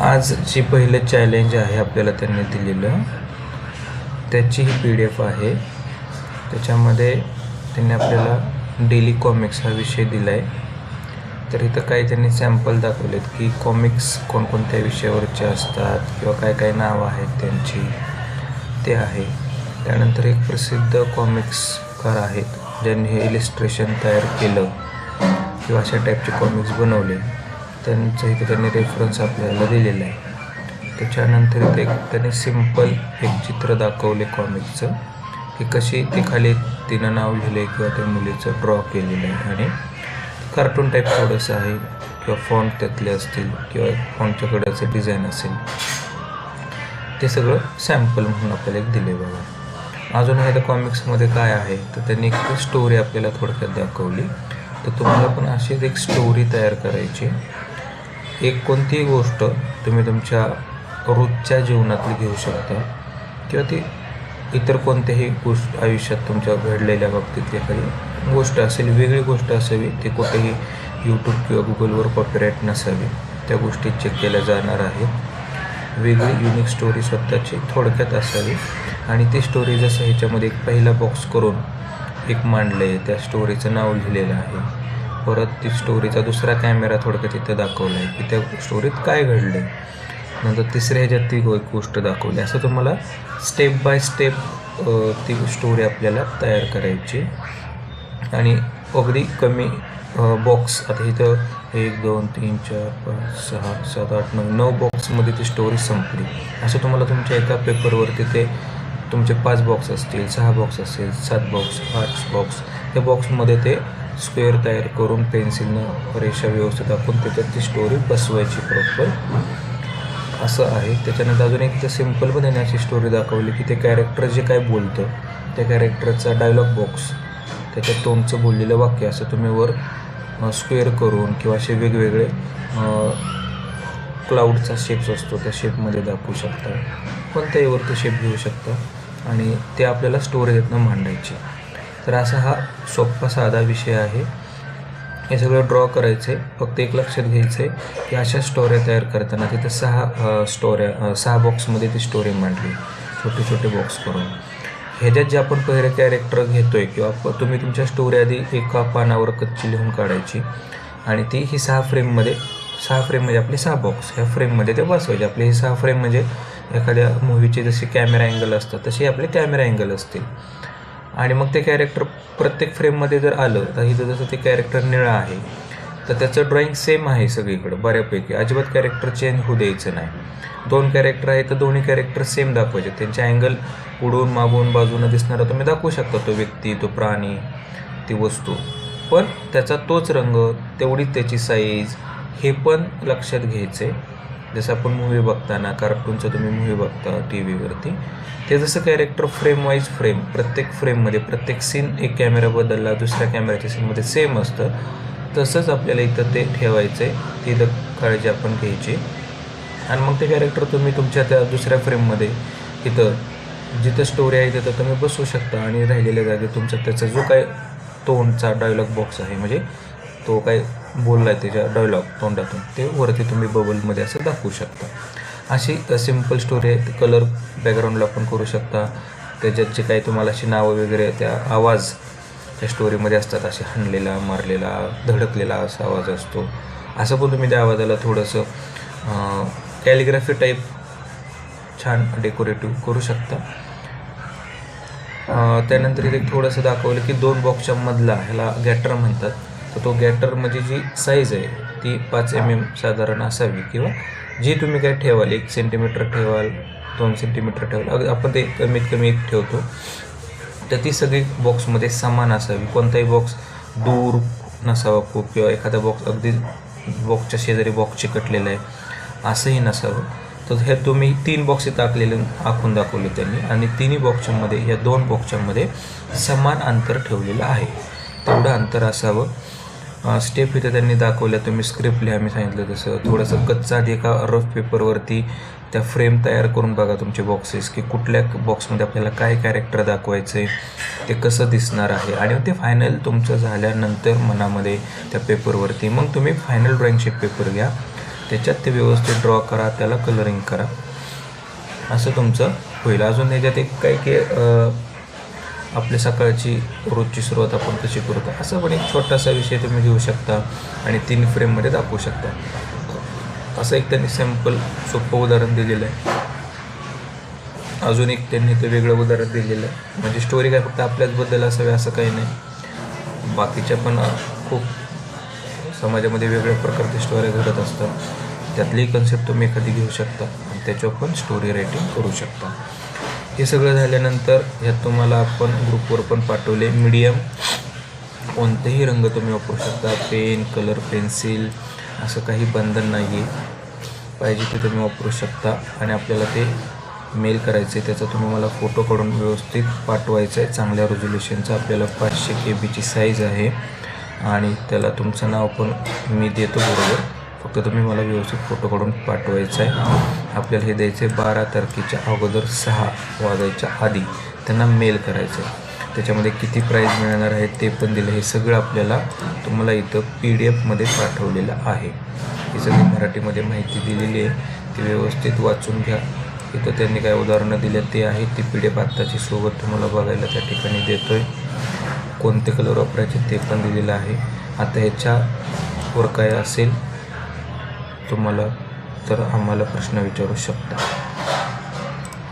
आज जी पहिलं चॅलेंज आहे आपल्याला त्यांनी दिलेलं. त्याची ही पी डी एफ आहे. त्याच्यामध्ये त्यांनी आपल्याला डेली कॉमिक्स हा विषय दिला आहे तर इथं काही त्यांनी सॅम्पल दाखवलेत की कॉमिक्स कोणकोणत्या विषयावरचे असतात किंवा काय काय नावं आहेत त्यांची. ते आहे. त्यानंतर एक प्रसिद्ध कॉमिक्सकार आहेत ज्यांनी हे इलिस्ट्रेशन तयार केलं. किंवा अशा टाईपचे कॉमिक्स बनवले. त्यांचं इथे त्यांनी रेफरन्स आपल्याला दिलेला आहे. त्याच्यानंतर इथे त्यांनी सिंपल एक चित्र दाखवले कॉमिकचं की कशी ते खाली तिनं नाव लिहिलं आहे किंवा त्या मुलीचं ड्रॉ केलेलं आहे. आणि कार्टून टाईप थोडंसं आहे किंवा फॉन्ट त्यातले असतील किंवा फॉन्टच्या कड्याचं डिझाईन असेल. ते सगळं सॅम्पल म्हणून आपल्याला एक दिले बघा. अजून ह्या कॉमिक्समध्ये काय आहे? तर त्यांनी एक स्टोरी आपल्याला थोडक्यात दाखवली. तर तुम्हाला पण अशीच एक स्टोरी तयार करायची. एक कोणतीही गोष्ट तुम्ही तुमच्या रोजच्या जीवनातली घेऊ शकता किंवा ती इतर कोणत्याही गोष्ट आयुष्यात तुमच्या घडलेल्या बाबतीत एखादी गोष्ट असेल वेगळी गोष्ट असावी ती कुठेही यूट्यूब किंवा गुगलवर कॉपीराईट नसावी त्या गोष्टी चेक केल्या जाणार आहेत. वेगळी युनिक स्टोरी स्वतःची थोडक्यात असावी आणि ती स्टोरी जसं ह्याच्यामध्ये एक पहिला बॉक्स करून एक मांडलं आहे त्या स्टोरीचं नाव लिहिलेलं आहे. परत ती स्टोरीचा दुसरा कॅमेरा थोडक्यात तिथं दाखवला आहे की त्या स्टोरीत काय घडलं आहे नंतर तिसऱ्या ह्याच्यात ती गोष्ट दाखवली. असं तुम्हाला स्टेप बाय स्टेप ती स्टोरी आपल्याला तयार करायची. आणि अगदी कमी बॉक्स आता इथं एक दोन तीन चार पाच सहा सात आठ नऊ नऊ बॉक्समध्ये ती स्टोरी संपली. असं तुम्हाला तुमच्या एका पेपरवरती ते तुमचे पाच बॉक्स असतील सहा बॉक्स असतील सात बॉक्स आठ बॉक्स त्या बॉक्समध्ये ते स्क्वेअर तयार करून पेन्सिलनं रेषा व्यवस्थित आपण त्याच्यात ती स्टोरी बसवायची प्रॉपर असं आहे. त्याच्यानंतर अजून एक तर सिंपल पण त्याने अशी स्टोरी दाखवली की ते कॅरेक्टर जे काय बोलतं त्या कॅरेक्टरचा डायलॉग बॉक्स त्याच्यात तोंडचं बोललेलं वाक्य असं तुम्ही वर स्क्वेअर करून किंवा असे वेगवेगळे क्लाउडचा शेप्स असतो त्या शेपमध्ये दाखवू शकता. कोणत्याही वरती शेप घेऊ शकता. आणि ते आपल्याला स्टोरेजनं मांडायची. तर असा हा सोपा साधा विषय आहे. हे सगळं ड्रॉ करायचं आहे फक्त एक लक्षात घ्यायचं आहे की अशा स्टोऱ्या तयार करताना तिथं सहा स्टोऱ्या सहा बॉक्समध्ये ती स्टोरी मांडली. छोटे छोटे बॉक्स करून. ह्याच्यात जे आपण पहिले कॅरेक्टर घेतो आहे किंवा तुम्ही तुमच्या स्टोरी आधी एका पानावर कच्ची लिहून काढायची आणि ती ही सहा फ्रेममध्ये सहा फ्रेम म्हणजे आपले सहा बॉक्स ह्या फ्रेममध्ये ते बसवायचे. आपले हे सहा फ्रेम म्हणजे एखाद्या मूवीचे जसे कॅमेरा अँगल असतात तसे आपले कॅमेरा अँगल असतील. आणि मग ते कॅरेक्टर प्रत्येक फ्रेममध्ये जर आलं तर इथं जसं ते कॅरेक्टर निळं आहे तर त्याचं ड्रॉइंग सेम आहे सगळीकडं बऱ्यापैकी. अजिबात कॅरेक्टर चेंज होऊ द्यायचं नाही. दोन कॅरेक्टर आहे तर दोन्ही कॅरेक्टर सेम दाखवायचे. त्यांचे अँगल उडून मागून बाजूनं दिसणारा तुम्ही दाखवू शकता तो व्यक्ती तो प्राणी ती वस्तू. पण त्याचा तोच रंग तेवढीच त्याची साईज हे पण लक्षात घ्यायचं आहे जसं आपण मूवी बघताना कार्टूनचं तुम्ही मूवी बघता टी व्हीवरती ते जसं कॅरेक्टर फ्रेम वाईज फ्रेम प्रत्येक फ्रेममध्ये प्रत्येक सीन एक कॅमेरा बदलला दुसऱ्या कॅमेऱ्याच्या सीनमध्ये सेम असतं. तसंच आपल्याला इथं ते ठेवायचं आहे ती द काळजी आपण घ्यायची. आणि मग ते कॅरेक्टर तुम्ही तुमच्या त्या दुसऱ्या फ्रेममध्ये इथं जिथं स्टोरी आहे तिथं तुम्ही बसवू शकता आणि राहिलेल्या जागी तुमचा त्याचा जो काय तोंडचा डायलॉग बॉक्स आहे म्हणजे तो काय बोलला आहे त्याच्या डायलॉग तोंडातून. ते वरती तुम्ही बबलमध्ये असं दाखवू शकता. अशी सिंपल स्टोरी आहे. कलर बॅकग्राऊंडला पण करू शकता. त्याच्यात जे काही तुम्हाला अशी नावं वगैरे त्या आवाज त्या स्टोरीमध्ये असतात. असे हाणलेला मारलेला धडकलेला असा आवाज असतो. असं पण तुम्ही त्या आवाजाला थोडंसं कॅलिग्राफी टाईप छान डेकोरेटिव्ह करू शकता. त्यानंतर इथे थोडंसं दाखवलं की दोन बॉक्सच्या मधला ह्याला गॅटर म्हणतात. तर तो गॅटर म्हणजे जी साईज आहे ती पाच एम एम साधारण असावी किंवा जी तुम्ही काय ठेवाल एक सेंटीमीटर ठेवाल दोन सेंटीमीटर ठेवाल आपण ते कमीत कमी एक ठेवतो. तर ती सगळी बॉक्समध्ये समान असावी. कोणताही बॉक्स दूर नसावा खूप किंवा एखादा बॉक्स अगदी बॉक्सच्या शेजारी बॉक्स चिकटलेला आहे असंही नसावं. तर हे तुम्ही तीन बॉक्स इथं आखलेले आखून दाखवले त्यांनी आणि तिन्ही बॉक्सच्यामध्ये या दोन बॉक्सच्यामध्ये समान अंतर ठेवलेलं आहे. तेवढं अंतर असावं. स्टेप इथं त्यांनी दाखवल्या. तुम्ही स्क्रिप्ट लिहा मी सांगितलं तसं. थोडंसं कच्चा आधी एका रफ पेपरवरती त्या फ्रेम तयार करून बघा तुमचे बॉक्सेस की कुठल्या बॉक्समध्ये आपल्याला काय कॅरेक्टर दाखवायचं आहे ते कसं दिसणार आहे. आणि ते फायनल तुमचं झाल्यानंतर मनामध्ये त्या पेपरवरती मग तुम्ही फायनल ड्रॉईंगचे पेपर घ्या. त्याच्यात ते व्यवस्थित ड्रॉ करा त्याला कलरिंग करा. असं तुमचं होईल. अजून याच्यात एक काही की आपली सकाळची रोजची सुरुवात आपण कशी करतो असा पण एक छोटासा विषय तुम्ही घेऊ शकता आणि तीन फ्रेममध्ये दाखवू शकता. असं एक त्यांनी सॅम्पल सोपं उदाहरण दिलेलं आहे. अजून एक त्यांनी ते वेगळं उदाहरण दिलेलं आहे. म्हणजे स्टोरी काय फक्त आपल्याचबद्दल असावी असं काही नाही. बाकीच्या पण खूप समाजामध्ये वेगळ्या प्रकारच्या स्टोऱ्या घडत असतात. त्यातली कन्सेप्ट तुम्ही एखादी घेऊ शकता आणि त्याच्यावर पण स्टोरी रायटिंग करू शकता. हे सगळं झाल्यानंतर ह्यात तुम्हाला आपण ग्रुपवर पण पाठवले. मीडियम कोणतेही रंग तुम्ही वापरू शकता. पेन कलर पेन्सिल असं काही बंधन नाही आहे पाहिजे ते तुम्ही वापरू शकता. आणि आपल्याला ते मेल करायचं आहे त्याचा तुम्ही मला फोटो काढून व्यवस्थित पाठवायचा आहे चांगल्या रेझोल्युशनचा आपल्याला पाचशे के बीची साईज आहे. आणि त्याला तुमचं नाव पण मी देतो बरोबर. फक्त तुम्ही मला व्यवस्थित फोटो काढून पाठवायचा आहे आपल्याला हे द्यायचं आहे बारा तारखेच्या अगोदर सहा वाजायच्या आधी. त्यांना मेल करायचं. आहे त्याच्यामध्ये किती प्राईज मिळणार आहे ते पण दिलं. हे सगळं आपल्याला तुम्हाला इथं पी डी एफमध्ये पाठवलेलं आहे. ही सगळी मराठीमध्ये माहिती दिलेली आहे. ती व्यवस्थित वाचून घ्या. इथं त्यांनी काय उदाहरणं दिले ते आहे. ती पी डी एफ आत्ताची सोबत तुम्हाला बघायला त्या ठिकाणी देतो आहे कोणते कलर वापरायचे ते पण दिलेलं आहे. आता ह्याच्यावर काय असेल तुम्हाला तर आम्हाला प्रश्न विचारू शकता.